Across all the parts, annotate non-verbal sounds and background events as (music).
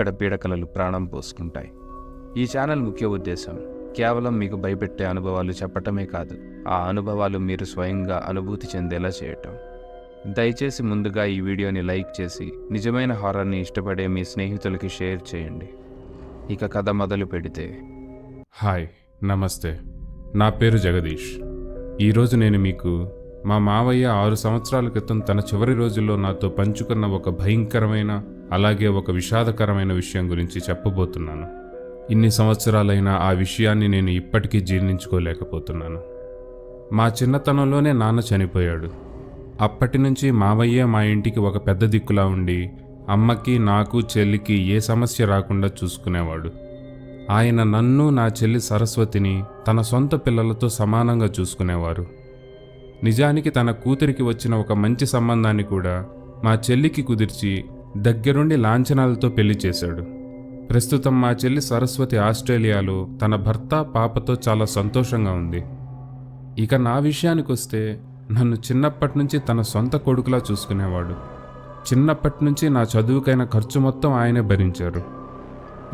ఇక్కడ పీడకలలు ప్రాణం పోసుకుంటాయి. ఈ ఛానల్ ముఖ్య ఉద్దేశం కేవలం మీకు భయపెట్టే అనుభవాలు చెప్పటమే కాదు ఆ అనుభవాలు మీరు స్వయంగా అనుభూతి చెందేలా చేయటం. దయచేసి ముందుగా ఈ వీడియోని లైక్ చేసి నిజమైన హారర్ని ఇష్టపడే మీ స్నేహితులకి షేర్ చేయండి. ఇక కథ మొదలు పెడితే. హాయ్ నమస్తే. నా పేరు జగదీష్. ఈరోజు నేను మీకు మా మావయ్య ఆరు సంవత్సరాల క్రితం తన చివరి రోజుల్లో నాతో పంచుకున్న ఒక భయంకరమైన అలాగే ఒక విషాదకరమైన విషయం గురించి చెప్పబోతున్నాను. ఇన్ని సంవత్సరాలైనా ఆ విషయాన్ని నేను ఇప్పటికీ జీర్ణించుకోలేకపోతున్నాను. మా చిన్నతనంలోనే నాన్న చనిపోయాడు. అప్పటి నుంచి మావయ్య మా ఇంటికి ఒక పెద్ద దిక్కులా ఉండి అమ్మకి నాకు చెల్లికి ఏ సమస్య రాకుండా చూసుకునేవాడు. ఆయన నన్ను నా చెల్లి సరస్వతిని తన సొంత పిల్లలతో సమానంగా చూసుకునేవారు. నిజానికి తన కూతురికి వచ్చిన ఒక మంచి సంబంధాన్ని కూడా మా చెల్లికి కుదిర్చి దగ్గరుండి లాంఛనాలతో పెళ్ళి చేశాడు. ప్రస్తుతం మా చెల్లి సరస్వతి ఆస్ట్రేలియాలో తన భర్త పాపతో చాలా సంతోషంగా ఉంది. ఇక నా విషయానికి వస్తే నన్ను చిన్నప్పటి నుంచి తన సొంత కొడుకులా చూసుకునేవాడు. చిన్నప్పటి నుంచి నా చదువుకైన ఖర్చు మొత్తం ఆయనే భరించారు.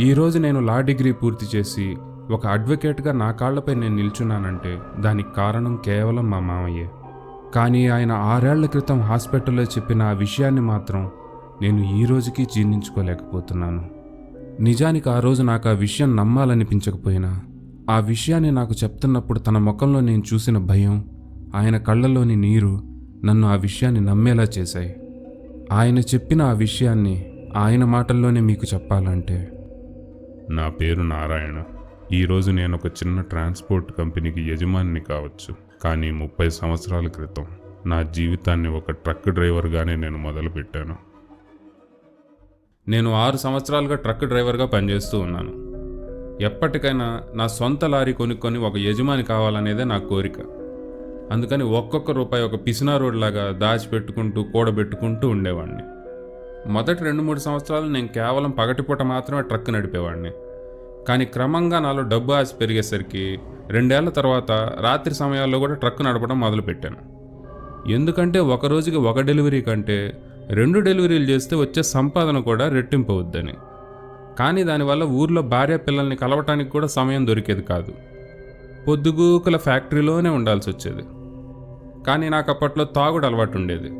ఈరోజు నేను లా డిగ్రీ పూర్తి చేసి ఒక అడ్వకేట్గా నా కాళ్ళపై నేను నిల్చున్నానంటే దానికి కారణం కేవలం మా మామయ్యే. కానీ ఆయన ఆరేళ్ళ క్రితం హాస్పిటల్లో చెప్పిన ఆ విషయాన్ని మాత్రం నేను ఈ రోజుకి జీర్ణించుకోలేకపోతున్నాను. నిజానికి ఆ రోజు నాకు ఆ విషయం నమ్మాలనిపించకపోయినా ఆ విషయాన్ని నాకు చెప్తున్నప్పుడు తన ముఖంలో నేను చూసిన భయం ఆయన కళ్ళలోని నీరు నన్ను ఆ విషయాన్ని నమ్మేలా చేశాయి. ఆయన చెప్పిన ఆ విషయాన్ని ఆయన మాటల్లోనే మీకు చెప్పాలంటే. నా పేరు నారాయణ. ఈరోజు నేను ఒక చిన్న ట్రాన్స్పోర్ట్ కంపెనీకి యజమానిని కావచ్చు కానీ ముప్పై సంవత్సరాల క్రితం నా జీవితాన్ని ఒక ట్రక్ డ్రైవర్గానే నేను మొదలుపెట్టాను. నేను ఆరు సంవత్సరాలుగా ట్రక్ డ్రైవర్గా పనిచేస్తూ ఉన్నాను. ఎప్పటికైనా నా సొంత లారీ కొనుక్కొని ఒక యజమాని కావాలనేదే నా కోరిక. అందుకని ఒక్కొక్క రూపాయి ఒక పిసినా రోడ్ లాగా దాచిపెట్టుకుంటూ కూడబెట్టుకుంటూ ఉండేవాడిని మొదటి రెండు మూడు సంవత్సరాలు నేను కేవలం పగటిపూట మాత్రమే ట్రక్ నడిపేవాడిని కానీ క్రమంగా నాలో డబ్బు ఆశ పెరిగేసరికి రెండేళ్ళ తర్వాత రాత్రి సమయాల్లో కూడా ట్రక్ నడపడం మొదలుపెట్టాను. ఎందుకంటే ఒక రోజుకి ఒక డెలివరీ కంటే రెండు డెలివరీలు చేస్తే వచ్చే సంపాదన కూడా రెట్టింపు అవుద్దని. కానీ దానివల్ల ఊర్లో భార్య పిల్లల్ని కలవటానికి కూడా సమయం దొరికేది కాదు. పొద్దుగూకుల ఫ్యాక్టరీలోనే ఉండాల్సి వచ్చేది. కానీ నాకు అప్పట్లో తాగుడు అలవాటు ఉండేది.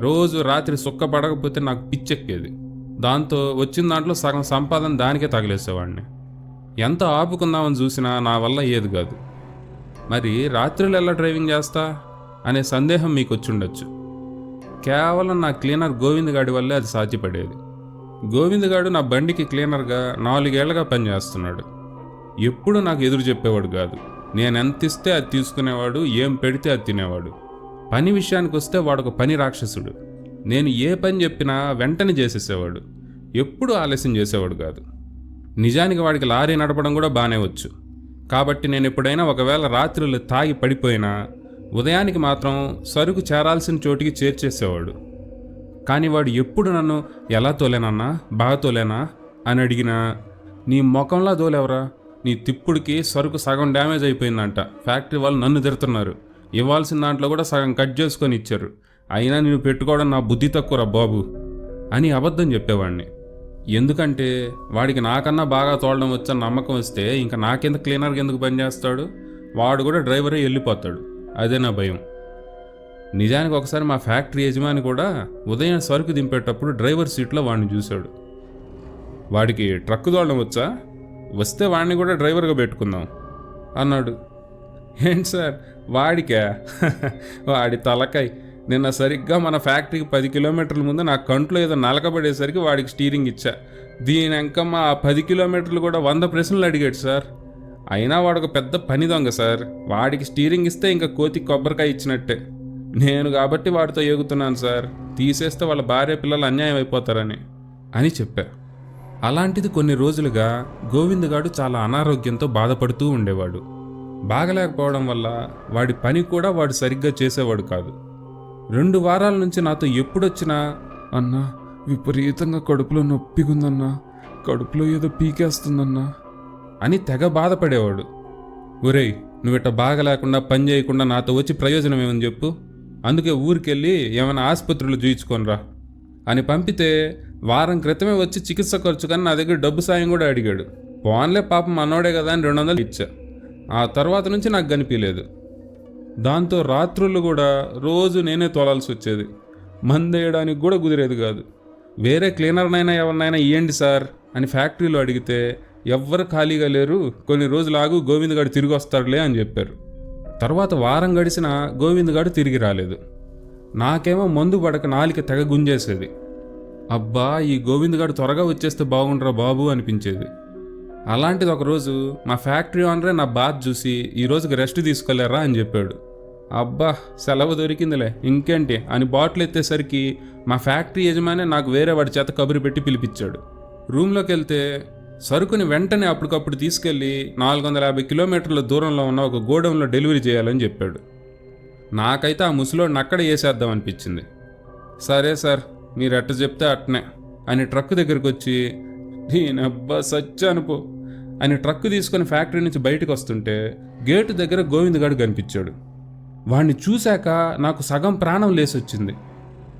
రోజు రాత్రి సుక్క పడకపోతే నాకు పిచ్చెక్కేది. దాంతో వచ్చిన దాంట్లో సగం సంపాదన దానికే తగిలేసేవాడిని. ఎంత ఆపుకుందామని చూసినా నా వల్ల ఏది కాదు. మరి రాత్రులు ఎలా డ్రైవింగ్ చేస్తా? అనే సందేహం మీకు వచ్చుండొచ్చు కేవలం నా క్లీనర్ గోవింద్ గాడి వల్లే అది సాధ్యపడేది. గోవింద్ గాడు నా బండికి క్లీనర్గా నాలుగేళ్ళగా పనిచేస్తున్నాడు. ఎప్పుడు నాకు ఎదురు చెప్పేవాడు కాదు. నేను ఎంత ఇస్తే అది తీసుకునేవాడు ఏం పెడితే అది తినేవాడు. పని విషయానికి వస్తే వాడొక పని రాక్షసుడు. నేను ఏ పని చెప్పినా వెంటనే చేసేసేవాడు. ఎప్పుడు ఆలస్యం చేసేవాడు కాదు. నిజానికి వాడికి లారీ నడపడం కూడా బాగానే వచ్చు. కాబట్టి నేను ఎప్పుడైనా ఒకవేళ రాత్రులు తాగి పడిపోయినా ఉదయానికి మాత్రం సరుకు చేరాల్సిన చోటికి చేర్చేసేవాడు. కానీ వాడు ఎప్పుడు నన్ను ఎలా తోలేనన్నా? బాగా తోలేనా? అని అడిగినా నీ ముఖంలా తోలేవరా? నీ తిప్పుడికి సరుకు సగం డ్యామేజ్ అయిపోయిందంట. ఫ్యాక్టరీ వాళ్ళు నన్ను తిడుతున్నారు. ఇవ్వాల్సిన దాంట్లో కూడా సగం కట్ చేసుకొని ఇచ్చారు. అయినా నేను పెట్టుకోవడం నా బుద్ధి తక్కువరా బాబు? అని అబద్ధం చెప్పేవాడిని ఎందుకంటే వాడికి నాకన్నా బాగా తోలడం వచ్చని నమ్మకం వస్తే ఇంకా నాకెంత క్లీనర్గా ఎందుకు పనిచేస్తాడు వాడు కూడా డ్రైవరే వెళ్ళిపోతాడు. అదే నా భయం? నిజానికి ఒకసారి మా ఫ్యాక్టరీ యజమాని కూడా ఉదయం సరుకు దింపేటప్పుడు డ్రైవర్ సీట్లో వాడిని చూశాడు. వాడికి ట్రక్ తోలడం వచ్చా? వస్తే వాడిని కూడా డ్రైవర్గా పెట్టుకుందాం అన్నాడు. ఏంటి సార్? వాడికా? (laughs) వాడి తలకాయ్. నిన్న సరిగ్గా మన ఫ్యాక్టరీకి పది కిలోమీటర్ల ముందు నా కంట్లో ఏదో నలకబడేసరికి వాడికి స్టీరింగ్ ఇచ్చా. దీని అంకమ్మ ఆ పది కిలోమీటర్లు కూడా వంద ప్రశ్నలు అడిగాడు సార్. అయినా వాడు ఒక పెద్ద పని దొంగ సార్. వాడికి స్టీరింగ్ ఇస్తే ఇంకా కోతి కొబ్బరికాయ ఇచ్చినట్టే. నేను కాబట్టి వాడితో ఏగుతున్నాను సార్. తీసేస్తే వాళ్ళ భార్య పిల్లలు అన్యాయం అయిపోతారని. అని చెప్పా. అలాంటిది కొన్ని రోజులుగా గోవిందగాడు చాలా అనారోగ్యంతో బాధపడుతూ ఉండేవాడు. బాగలేకపోవడం వల్ల వాడి పని కూడా వాడు సరిగ్గా చేసేవాడు కాదు. రెండు వారాల నుంచి నాతో ఎప్పుడొచ్చినా అన్నా విపరీతంగా కడుపులో నొప్పిగుందన్నా కడుపులో ఏదో పీకేస్తుందన్నా అని తెగ బాధపడేవాడు. ఒరేయ్ నువ్విట బాగా లేకుండా పని చేయకుండా నాతో వచ్చి ప్రయోజనం ఏమని చెప్పు? అందుకే ఊరికెళ్ళి ఏమైనా ఆసుపత్రులు చూయించుకోనరా అని పంపితే వారం క్రితమే వచ్చి చికిత్స ఖర్చు కానీ నా దగ్గర డబ్బు సాయం కూడా అడిగాడు. పోన్లే పాపం మనోడే కదా అని రెండు వందలు ఇచ్చా. ఆ తర్వాత నుంచి నాకు కనిపించలేదు. దాంతో రాత్రులు కూడా రోజు నేనే తోలాల్సి వచ్చేది. మందేయడానికి కూడా కుదిరేది కాదు. వేరే క్లీనర్నైనా ఎవరినైనా ఇవ్వండి సార్ అని ఫ్యాక్టరీలో అడిగితే ఎవ్వరు ఖాళీగా లేరు కొన్ని రోజులాగు గోవింద్ గారు తిరిగి వస్తాడులే అని చెప్పారు. తర్వాత వారం గడిచిన గోవింద్ గారు తిరిగి రాలేదు. నాకేమో మందు పడక నాలిక తెగ గుంజేసేది. అబ్బా ఈ గోవింద్ గారు త్వరగా వచ్చేస్తే బాగుండ్రా బాబు అనిపించేది. అలాంటిది ఒకరోజు మా ఫ్యాక్టరీ ఓనరే నా బాధ చూసి ఈ రోజుకి రెస్ట్ తీసుకోలేరా? అని చెప్పాడు. అబ్బా సెలవు దొరికిందిలే ఇంకేంటి? అని బాటిల్ ఎత్తేసరికి మా ఫ్యాక్టరీ యజమాని నాకు వేరే వాడి చేత కబురు పెట్టి పిలిపించాడు. రూమ్లోకి వెళ్తే సరుకుని వెంటనే అప్పటికప్పుడు తీసుకెళ్ళి నాలుగు వందల యాభై కిలోమీటర్ల దూరంలో ఉన్న ఒక గోడౌన్లో డెలివరీ చేయాలని చెప్పాడు. నాకైతే ఆ ముసలోడిని అక్కడ వేసేద్దాం అనిపించింది. సరే సార్ మీరు ఎట్ట చెప్తే అట్నే అని ట్రక్ దగ్గరికి వచ్చి దీనబ్బా సచ్చానుపో అని ట్రక్ తీసుకొని ఫ్యాక్టరీ నుంచి బయటకు వస్తుంటే గేటు దగ్గర గోవింద్ గారు కనిపించాడు. వాడిని చూశాక నాకు సగం ప్రాణం లేసొచ్చింది.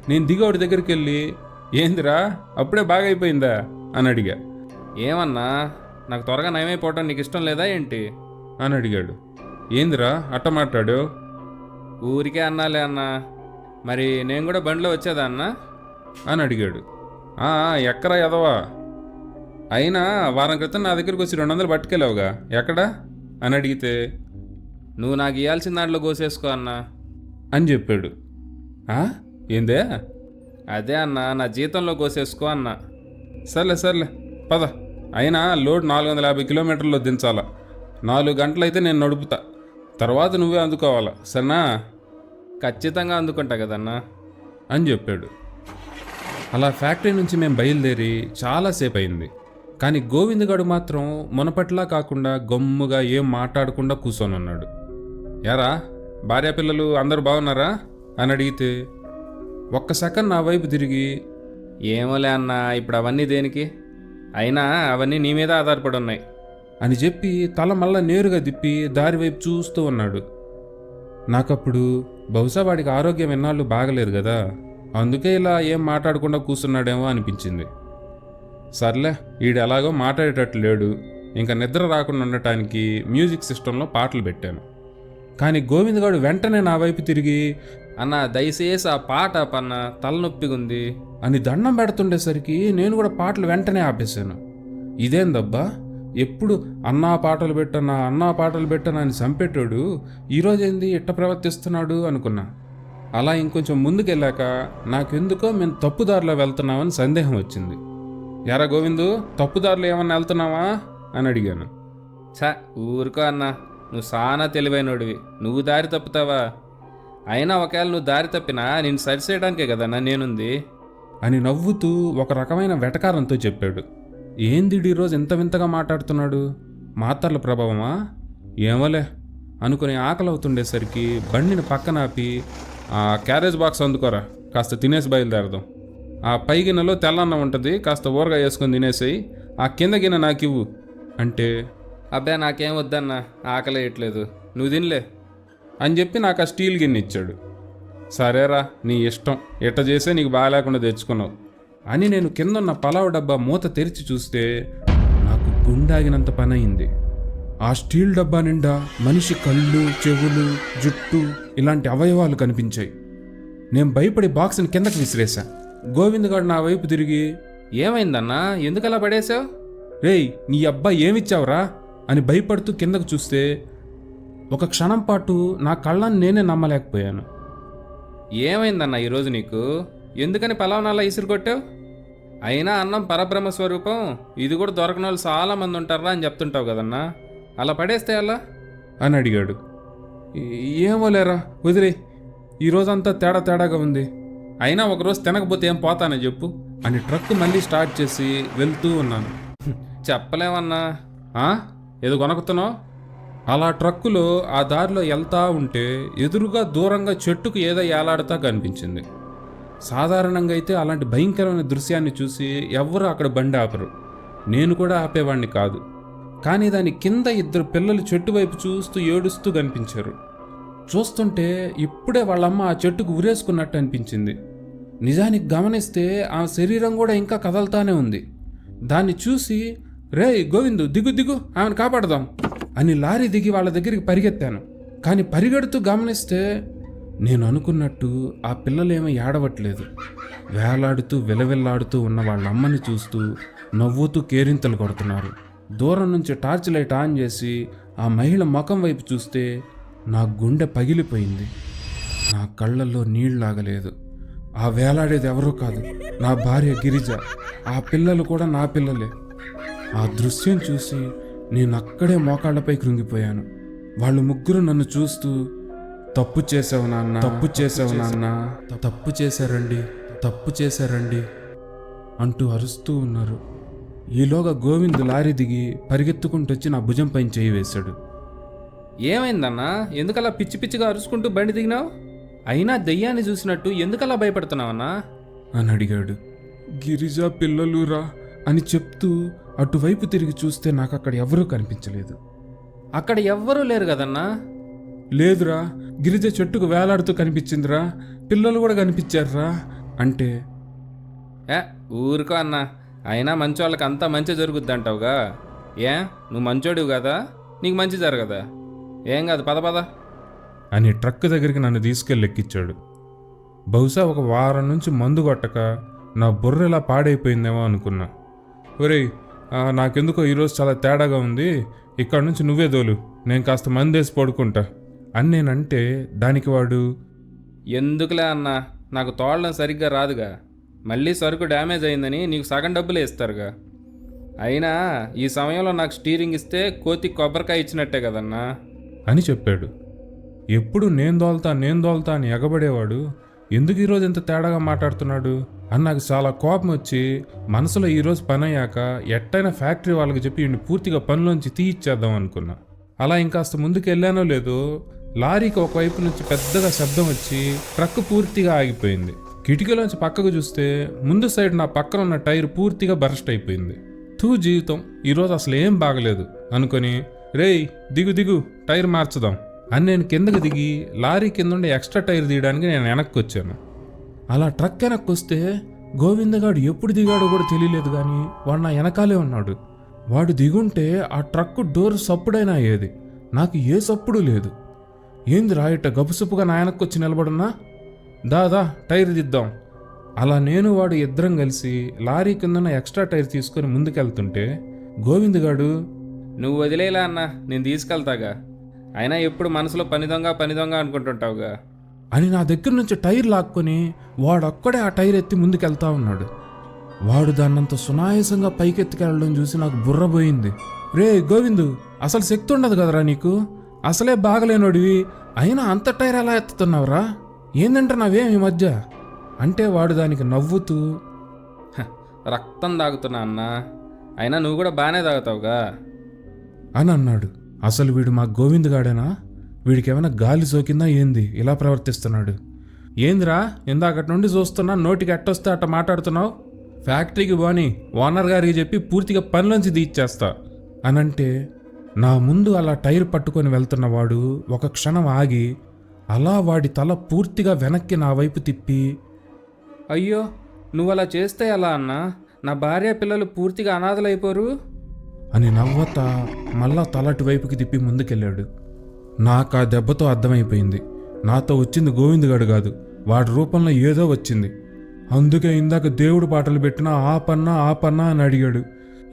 నేను దిగోడి దగ్గరికి వెళ్ళి ఏందిరా అప్పుడే బాగా అయిపోయిందా అని అడిగా. ఏమన్నా? నాకు త్వరగా నయమైపోవటం నీకు ఇష్టం లేదా ఏంటి? అని అడిగాడు. ఏందిరా అట్ట మాట్లాడు. ఊరికే అన్నాలే అన్నా. మరి నేను కూడా బండిలో వచ్చేదా అన్నా అని అడిగాడు. "ఆ, ఎక్కరా ఎదవా అయినా వారం క్రితం నా దగ్గరికి వచ్చి రెండు వందలు పట్టుకెళ్ళావుగా. ఎక్కడా? అని అడిగితే నువ్వు నాకు ఇవ్వాల్సిన దాంట్లో కోసేసుకో అన్నా. అని చెప్పాడు. ఏందే? అదే అన్నా నా జీతంలో కోసేసుకో అన్నా. సర్లే సర్లే పద. అయినా లోడ్ నాలుగు వందల యాభై కిలోమీటర్లో దించాలా నాలుగు గంటలైతే నేను నడుపుతా. తర్వాత నువ్వే అందుకోవాలా సరేనా? ఖచ్చితంగా అందుకుంటా కదన్నా. అని చెప్పాడు. అలా ఫ్యాక్టరీ నుంచి మేము బయలుదేరి చాలాసేపు అయింది కానీ గోవింద్ గడు మాత్రం మునపట్లా కాకుండా గమ్ముగా ఏం మాట్లాడకుండా కూర్చొని ఉన్నాడు. యారా భార్య పిల్లలు అందరూ బాగున్నారా? అని అడిగితే ఒక్క సెకండ్ నా వైపు తిరిగి ఏమోలే అన్నా ఇప్పుడు అవన్నీ దేనికి? అయినా అవన్నీ నీ మీద ఆధారపడి ఉన్నాయి. అని చెప్పి తల మళ్ళా నేరుగా తిప్పి దారి వైపు చూస్తూ ఉన్నాడు. నాకప్పుడు బహుశా వాడికి ఆరోగ్యం ఎన్నాళ్ళు బాగలేదు కదా అందుకే ఇలా ఏం మాట్లాడకుండా కూర్చున్నాడేమో అనిపించింది. సర్లే ఈడెలాగో మాట్లాడేటట్టు లేడు. ఇంకా నిద్ర రాకుండా ఉండటానికి మ్యూజిక్ సిస్టంలో పాటలు పెట్టాను. కానీ గోవిందగాడు వెంటనే నా వైపు తిరిగి అన్న దయచేసి ఆ పాట పన్న తలనొప్పిగా ఉంది అని దండం పెడుతుండేసరికి నేను కూడా పాటలు వెంటనే ఆపేశాను. ఇదేందబ్బా ఎప్పుడు అన్నా పాటలు పెట్టనా అన్నా పాటలు పెట్టనా అని చంపేటోడు ఈరోజేంది ఇట్ట ప్రవర్తిస్తున్నాడు అనుకున్నా. అలా ఇంకొంచెం ముందుకెళ్ళాక నాకెందుకో మేము తప్పుదారిలో వెళ్తున్నామని సందేహం వచ్చింది. ఎరా గోవిందు తప్పుదారిలో ఏమన్నా వెళ్తున్నావా? అని అడిగాను. ఛ ఊరుకో అన్న నువ్వు సానా తెలివైనోడివి. నువ్వు దారి తప్పుతావా? అయినా ఒకవేళ నువ్వు దారి తప్పినా నేను సరిచేయడానికే కదన్నా నేనుంది. అని నవ్వుతూ ఒక రకమైన వెటకారంతో చెప్పాడు. ఏంది ఈరోజు ఎంత వింతగా మాట్లాడుతున్నాడు? మాతర్ల ప్రభావమా? ఏమోలే అనుకుని ఆకలి అవుతుండేసరికి బండిని పక్కన ఆపి ఆ క్యారేజ్ బాక్స్ అందుకోరా కాస్త తినేసి బయలుదేరదాం. ఆ పై గిన్నెలో తెల్లన్నం ఉంటుంది కాస్త ఊరగా వేసుకొని తినేసేయి. ఆ కింద గిన్నె నాకు ఇవ్వు అంటే? అబ్బే నాకేం వద్దన్నా ఆకలి వేయట్లేదు నువ్వు తినలే. అని చెప్పి నాకు ఆ స్టీల్ గిన్నె ఇచ్చాడు. సరేరా నీ ఇష్టం. ఎట్ట చేసే నీకు బాగాలేకుండా తెచ్చుకున్నావు. అని నేను కిందన్న పలావ్ డబ్బా మూత తెరిచి చూస్తే నాకు గుండాగినంత పని అయింది ఆ స్టీల్ డబ్బా నిండా మనిషి కళ్ళు చెవులు జుట్టు ఇలాంటి అవయవాలు కనిపించాయి. నేను భయపడి బాక్స్ని కిందకి విసిరేశా. గోవింద్ గారు నా వైపు తిరిగి ఏమైందన్నా? ఎందుకలా పడేసావు రేయ్ నీ అబ్బా ఏమిచ్చావురా? అని భయపడుతూ కిందకు చూస్తే ఒక క్షణం పాటు నా కళ్ళని నేనే నమ్మలేకపోయాను. ఏమైందన్నా ఈరోజు నీకు? ఎందుకని పలావనాలా ఇసురు కొట్టావు? అయినా అన్నం పరబ్రహ్మ స్వరూపం ఇది కూడా దొరకని వాళ్ళు చాలా మంది ఉంటారా అని చెప్తుంటావు కదన్నా. అలా పడేస్తే అలా అని అడిగాడు. "ఏ- ఏమో లేరా వదిలే ఈరోజంతా తేడా తేడాగా ఉంది. అయినా ఒకరోజు తినకపోతే ఏం పోతానే చెప్పు అని ట్రక్ మళ్ళీ స్టార్ట్ చేసి వెళ్తూ ఉన్నాను. చెప్పలేమన్నా. ఏదో కొనుక్కుతున్నావు అలా ట్రక్కులో ఆ దారిలో వెళ్తా ఉంటే ఎదురుగా దూరంగా చెట్టుకు ఏదో ఏలాడుతా కనిపించింది. సాధారణంగా అయితే అలాంటి భయంకరమైన దృశ్యాన్ని చూసి ఎవ్వరు అక్కడ బండి ఆపరు. నేను కూడా ఆపేవాడిని కాదు. కానీ దాని కింద ఇద్దరు పిల్లలు చెట్టు వైపు చూస్తూ ఏడుస్తూ కనిపించారు. చూస్తుంటే ఇప్పుడే వాళ్ళమ్మ ఆ చెట్టుకు ఉరేసుకున్నట్టు అనిపించింది. నిజానికి గమనిస్తే ఆ శరీరం కూడా ఇంకా కదలతానే ఉంది. దాన్ని చూసి రే గోవిందు దిగు దిగు ఆమెను కాపాడదాం అని లారీ దిగి వాళ్ళ దగ్గరికి పరిగెత్తాను. కానీ పరిగెడుతూ గమనిస్తే నేను అనుకున్నట్టు ఆ పిల్లలేమీ ఏడవట్లేదు. వేలాడుతూ విలవిల్లాడుతూ ఉన్న వాళ్ళ అమ్మని చూస్తూ నవ్వుతూ కేరింతలు కొడుతున్నారు. దూరం నుంచి టార్చ్ లైట్ ఆన్ చేసి ఆ మహిళ ముఖం వైపు చూస్తే నా గుండె పగిలిపోయింది. నా కళ్ళల్లో నీళ్ళాగలేదు ఆ వేలాడేది ఎవరో కాదు. నా భార్య గిరిజ. ఆ పిల్లలు కూడా నా పిల్లలే. ఆ దృశ్యం చూసి నేను అక్కడే మోకాళ్ళపై కృంగిపోయాను. వాళ్ళు ముగ్గురు నన్ను చూస్తూ తప్పు చేసావు నాన్న. తప్పు చేసావు నాన్న. తప్పు చేశారండి. తప్పు చేశారండి. అంటూ అరుస్తూ ఉన్నారు. ఈలోగా గోవింద్ లారీ దిగి పరిగెత్తుకుంటూ వచ్చి నా భుజం పైన చేయి వేశాడు. ఏమైందన్నా? ఎందుకలా పిచ్చి పిచ్చిగా అరుచుకుంటూ బండి దిగినావు? అయినా దెయ్యాన్ని చూసినట్టు ఎందుకలా భయపడుతున్నావన్నా? అని అడిగాడు. గిరిజ పిల్లలురా అని చెప్తూ అటువైపు తిరిగి చూస్తే నాకు అక్కడ ఎవరూ కనిపించలేదు. అక్కడ ఎవ్వరూ లేరు కదన్నా? లేదురా గిరిజ చెట్టుకు వేలాడుతూ కనిపించిందిరా పిల్లలు కూడా కనిపించారురా అంటే? ఏ ఊరుకో అన్నా. అయినా మంచి వాళ్ళకి అంతా మంచి జరుగుద్ది అంటావుగా ఏ నువ్వు మంచోడివి కదా? నీకు మంచి జరగదా? ఏం కాదు పద పద. అని ట్రక్ దగ్గరికి నన్ను తీసుకెళ్ళి ఎక్కించాడు. బహుశా ఒక వారం నుంచి మందు కొట్టక నా బుర్ర ఇలా పాడైపోయిందేమో అనుకున్నా. ఒరేయ్ ఆ, నాకెందుకో ఈరోజు చాలా తేడాగా ఉంది. ఇక్కడ నుంచి నువ్వే దోలు నేను కాస్త మందేసి పడుకుంటా అని నేనంటే దానికి వాడు ఎందుకులే అన్నా నాకు తోడడం సరిగ్గా రాదుగా. మళ్ళీ సరుకు డ్యామేజ్ అయిందని నీకు సగం డబ్బులే ఇస్తారుగా. అయినా ఈ సమయంలో నాకు స్టీరింగ్ ఇస్తే కోతి కొబ్బరికాయ ఇచ్చినట్టే కదన్నా. అని చెప్పాడు. ఎప్పుడు నేను దోల్తా నేను దోల్తా అని ఎగబడేవాడు ఎందుకు ఈరోజు ఇంత తేడాగా మాట్లాడుతున్నాడు? అని నాకు చాలా కోపం వచ్చి మనసులో ఈరోజు పని అయ్యాక ఎట్టైనా ఫ్యాక్టరీ వాళ్ళకి చెప్పి ఈయన్ని పూర్తిగా పనిలోంచి తీయిచ్చేద్దాం అనుకున్నా. అలా ఇంకాస్త ముందుకు వెళ్ళానో లేదో లారీకి ఒకవైపు నుంచి పెద్దగా శబ్దం వచ్చి ట్రక్ పూర్తిగా ఆగిపోయింది. కిటికీలోంచి పక్కకు చూస్తే ముందు సైడ్ నా పక్కన ఉన్న టైర్ పూర్తిగా బరస్ట్ అయిపోయింది. తూ జీవితం ఈరోజు అసలు ఏం బాగలేదు అనుకొని రేయ్ దిగు దిగు టైర్ మార్చుదాం. అని నేను కిందకు దిగి లారీ కింద ఉండే ఎక్స్ట్రా టైర్ తీయడానికి నేను వెనక్కి వచ్చాను. అలా ట్రక్ వెనక్కి వస్తే గోవిందగాడు ఎప్పుడు దిగాడో కూడా తెలియలేదు కానీ వాడు నా వెనకాలే ఉన్నాడు. వాడు దిగుంటే ఆ ట్రక్ డోర్ సప్పుడైనా అయ్యేది. నాకు ఏ సప్పుడు లేదు. ఏంది రాయట గబుసప్పుగా నా వెనక్కి వచ్చి నిలబడున్నా? దాదా టైర్ దిద్దాం. అలా నేను వాడు ఇద్దరం కలిసి లారీ కిందన ఎక్స్ట్రా టైర్ తీసుకొని ముందుకెళ్తుంటే గోవిందగాడు నువ్వు వదిలేలా అన్నా నేను తీసుకెళ్తాగా. అయినా ఎప్పుడు మనసులో పని దొంగ పని దొంగ అనుకుంటుంటావుగా. అని నా దగ్గర నుంచి టైర్ లాక్కొని వాడొక్కడే ఆ టైర్ ఎత్తి ముందుకెళ్తా ఉన్నాడు. వాడు దాన్నంత సునాయాసంగా పైకెత్తుకెళ్ళడం చూసి నాకు బుర్రపోయింది రే గోవిందు అసలు శక్తి ఉండదు కదరా నీకు? అసలే బాగలేనోడివి. అయినా అంత టైర్ ఎలా ఎత్తుతున్నావురా? ఏందంటే నావేం ఈ మధ్య? అంటే వాడు దానికి నవ్వుతూ రక్తం తాగుతున్నా అన్నా. అయినా నువ్వు కూడా బాగానే తాగుతావుగా. అని అన్నాడు. అసలు వీడు మా గోవిందగాడేనా? వీడికేమైనా గాలి సోకిందా ఏంది? ఇలా ప్రవర్తిస్తున్నాడు. ఏందిరా ఇందాకటి నుండి చూస్తున్నా నోటికి ఎట్టొస్తే అట్ట మాట్లాడుతున్నావు? ఫ్యాక్టరీకి పోని ఓనర్ గారికి చెప్పి పూర్తిగా పనిలోంచి తీర్చేస్తా అనంటే నా ముందు అలా టైర్ పట్టుకొని వెళ్తున్న వాడు ఒక క్షణం ఆగి అలా వాడి తల పూర్తిగా వెనక్కి నా వైపు తిప్పి అయ్యో నువ్వు అలా చేస్తే ఎలా అన్నా? నా భార్య పిల్లలు పూర్తిగా అనాథలైపోరు? అని నవ్వతా మళ్ళా తలటి వైపుకి తిప్పి ముందుకెళ్ళాడు. నాకు ఆ దెబ్బతో అర్థమైపోయింది. నాతో వచ్చింది గోవిందగాడు కాదు వాడి రూపంలో ఏదో వచ్చింది. అందుకే ఇందాక దేవుడు పాటలు పెట్టినా ఆ పన్నా ఆ పన్నా అని అడిగాడు.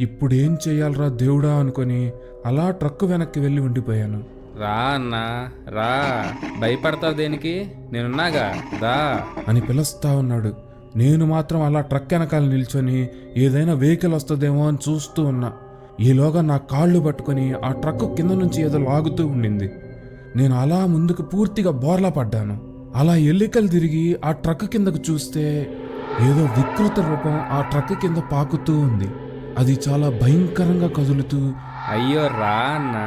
ఇప్పుడు ఏం చెయ్యాలరా దేవుడా అనుకొని అలా ట్రక్కు వెనక్కి వెళ్ళి ఉండిపోయాను. రా అన్నా రా. భయపడతావు దేనికి? నేనున్నాగా. దా. అని పిలుస్తా ఉన్నాడు. నేను మాత్రం అలా ట్రక్ వెనకాల నిల్చొని ఏదైనా వెహికల్ వస్తుందేమో అని చూస్తూ ఉన్నా. ఈలోగా నా కాళ్ళు పట్టుకొని ఆ ట్రక్ కింద నుంచి ఏదో లాగుతూ ఉండింది. నేను అలా ముందుకు పూర్తిగా బోర్లా పడ్డాను. అలా ఎల్లికలు తిరిగి ఆ ట్రక్ కిందకు చూస్తే ఏదో వికృత రూపం ఆ ట్రక్ కింద పాకుతూ ఉంది. అది చాలా భయంకరంగా కదులుతూ అయ్యో రా అన్నా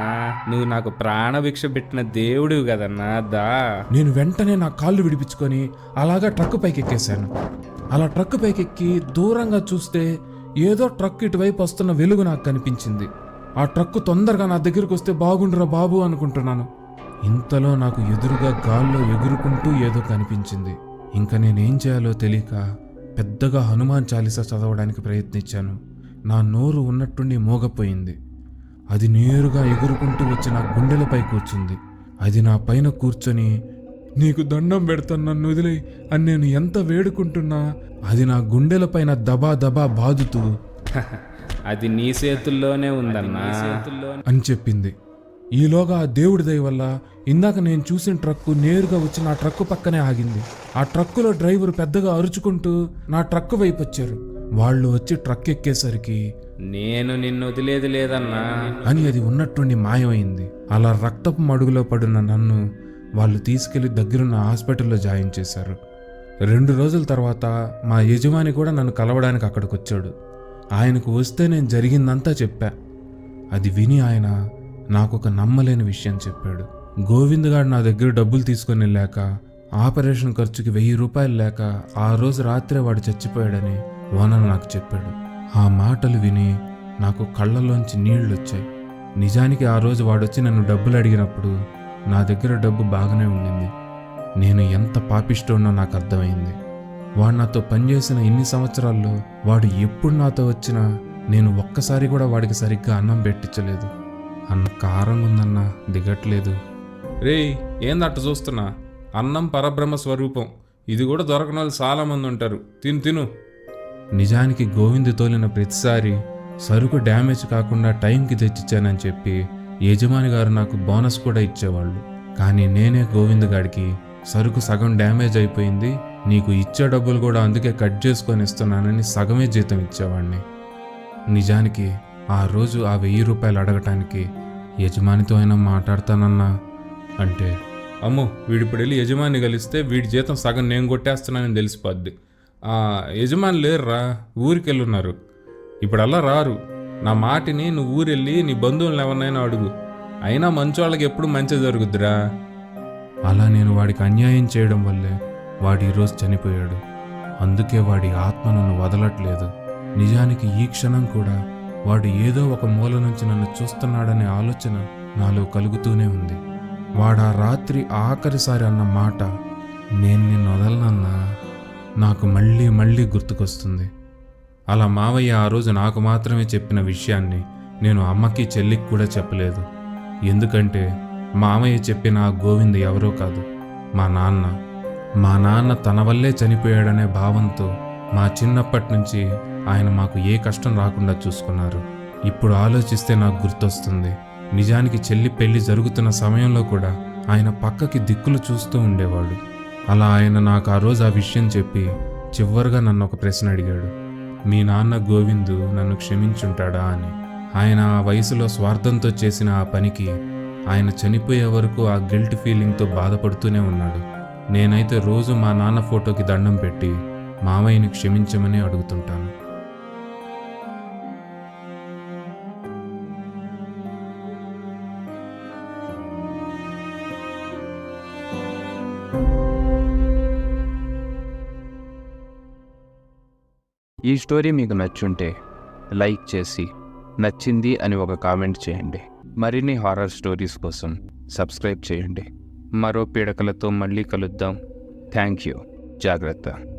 నువ్వు నాకు ప్రాణభిక్ష పెట్టిన దేవుడివి కదన్నా దా. నేను వెంటనే నా కాళ్ళు విడిపించుకొని అలాగా ట్రక్ పైకి ఎక్కేశాను అలా ట్రక్ పైకి ఎక్కి దూరంగా చూస్తే ఏదో ట్రక్ ఇటువైపు వస్తున్న వెలుగు నాకు కనిపించింది. ఆ ట్రక్ తొందరగా నా దగ్గరికి వస్తే బాగుండురా బాబు అనుకుంటున్నాను. ఇంతలో నాకు ఎదురుగా గాల్లో ఎగురుకుంటూ ఏదో కనిపించింది. ఇంకా నేనేం చేయాలో తెలియక పెద్దగా హనుమాన్ చాలీసా చదవడానికి ప్రయత్నించాను. నా నోరు ఉన్నట్టుండి మోగపోయింది. అది నేరుగా ఎగురుకుంటూ వచ్చి నా గుండెలపై కూర్చుంది. అది నా పైన కూర్చొని నీకు దండం పెడతాను నన్ను వదిలే అని నేను ఎంత వేడుకుంటున్నా అది నా గుండెలపైన దబా దబా బాదుతూ. (laughs) అది నీ చేతుల్లోనే ఉందన్నా. అని చెప్పింది. ఈలోగా ఆ దేవుడి దయ వల్ల ఇందాక నేను చూసిన ట్రక్కు నేరుగా వచ్చి నా ట్రక్కు పక్కనే ఆగింది. ఆ ట్రక్కులో డ్రైవర్ పెద్దగా అరుచుకుంటూ నా ట్రక్కు వైపు వచ్చారు. వాళ్ళు వచ్చి ట్రక్ ఎక్కేసరికి నేను నిన్ను వదిలేది లేదన్నా. అని అది ఉన్నట్టుండి మాయమైంది. అలా రక్తపు మడుగులో పడిన నన్ను వాళ్ళు తీసుకెళ్ళి దగ్గరున్న హాస్పిటల్లో జాయిన్ చేశారు. రెండు రోజుల తర్వాత మా యజమాని కూడా నన్ను కలవడానికి అక్కడికి వచ్చాడు ఆయనకు వస్తే నేను జరిగిందంతా చెప్పా. అది విని ఆయన నాకు ఒక నమ్మలేని విషయం చెప్పాడు. గోవింద్ గారు నా దగ్గర డబ్బులు తీసుకొని వెళ్ళాక ఆపరేషన్ ఖర్చుకి వెయ్యి రూపాయలు లేక ఆ రోజు రాత్రే వాడు చచ్చిపోయాడని ఓనర్ నాకు చెప్పాడు. ఆ మాటలు విని నాకు కళ్ళలోంచి నీళ్ళు వచ్చాయి నిజానికి ఆ రోజు వాడొచ్చి నన్ను డబ్బులు అడిగినప్పుడు నా దగ్గర డబ్బు బాగానే ఉండింది. నేను ఎంత పాపిష్టోనో నాకు అర్థమైంది. వాడు నాతో పనిచేసిన ఇన్ని సంవత్సరాల్లో వాడు ఎప్పుడు నాతో వచ్చినా నేను ఒక్కసారి కూడా వాడికి సరిగ్గా అన్నం పెట్టించలేదు. అన్న కారంగా ఉందన్నా దిగట్లేదు. రేయ్ ఏందట్ట చూస్తున్నా? అన్నం పరబ్రహ్మ స్వరూపం. ఇది కూడా దొరకని వాళ్ళు చాలామంది ఉంటారు. తిను తిను. నిజానికి గోవింద్ తోలిన ప్రతిసారి సరుకు డ్యామేజ్ కాకుండా టైంకి తెచ్చిచ్చానని చెప్పి యజమాని గారు నాకు బోనస్ కూడా ఇచ్చేవాళ్ళు. కానీ నేనే గోవింద్ గాడికి సరుకు సగం డ్యామేజ్ అయిపోయింది నీకు ఇచ్చే డబ్బులు కూడా అందుకే కట్ చేసుకొని ఇస్తున్నానని సగమే జీతం ఇచ్చేవాడిని నిజానికి ఆ రోజు ఆ వెయ్యి రూపాయలు అడగటానికి యజమానితో అయినా మాట్లాడతానన్నా అంటే అమ్మో వీడిప్పుడు వెళ్ళి యజమాని కలిస్తే వీడి జీతం సగం నేను కొట్టేస్తున్నానని తెలిసిపోద్ది. ఆ యజమాని లేరురా రా వెళ్ళున్నారు ఇప్పుడు అలా రారు. నా మాటిని నువ్వు ఊరెళ్ళి నీ బంధువులను ఎవరినైనా అడుగు. అయినా మంచోళ్ళకి ఎప్పుడు మంచి జరుగుద్దిరా? అలా నేను వాడికి అన్యాయం చేయడం వల్లే వాడు ఈరోజు చనిపోయాడు. అందుకే వాడి ఆత్మ నన్ను వదలట్లేదు. నిజానికి ఈ క్షణం కూడా వాడు ఏదో ఒక మూల నుంచి నన్ను చూస్తున్నాడనే ఆలోచన నాలో కలుగుతూనే ఉంది. వాడు ఆ రాత్రి ఆఖరిసారి అన్న మాట నేను నిన్ను వదలనన్నా నాకు మళ్ళీ మళ్ళీ గుర్తుకొస్తుంది. అలా మావయ్య ఆ రోజు నాకు మాత్రమే చెప్పిన విషయాన్ని నేను అమ్మకి చెల్లికి కూడా చెప్పలేదు. ఎందుకంటే మామయ్య చెప్పిన ఆ గోవింద్ ఎవరో కాదు మా నాన్న. మా నాన్న తన వల్లే చనిపోయాడనే భావంతో మా చిన్నప్పటి నుంచి ఆయన మాకు ఏ కష్టం రాకుండా చూసుకున్నారు. ఇప్పుడు ఆలోచిస్తే నాకు గుర్తొస్తుంది. నిజానికి చెల్లి పెళ్ళి జరుగుతున్న సమయంలో కూడా ఆయన పక్కకి దిక్కులు చూస్తూ ఉండేవాడు. అలా ఆయన నాకు ఆ రోజు ఆ విషయం చెప్పి చివరిగా నన్ను ఒక ప్రశ్న అడిగాడు. మీ నాన్న గోవిందు నన్ను క్షమించుంటాడా అని. ఆయన ఆ వయసులో స్వార్థంతో చేసిన ఆ పనికి ఆయన చనిపోయే వరకు ఆ గిల్ట్ ఫీలింగ్తో బాధపడుతూనే ఉన్నాడు. నేనైతే రోజు మా నాన్న ఫోటోకి దండం పెట్టి మావయ్యని క్షమించమని అడుగుతుంటాను. ఈ స్టోరీ మీకు నచ్చుంటే లైక్ చేసి నచ్చింది అని ఒక కామెంట్ చేయండి. మరిన్ని హారర్ స్టోరీస్ కోసం సబ్స్క్రైబ్ చేయండి. మరో పీడకలతో మళ్ళీ కలుద్దాం. Thank you. జాగ్రత్త.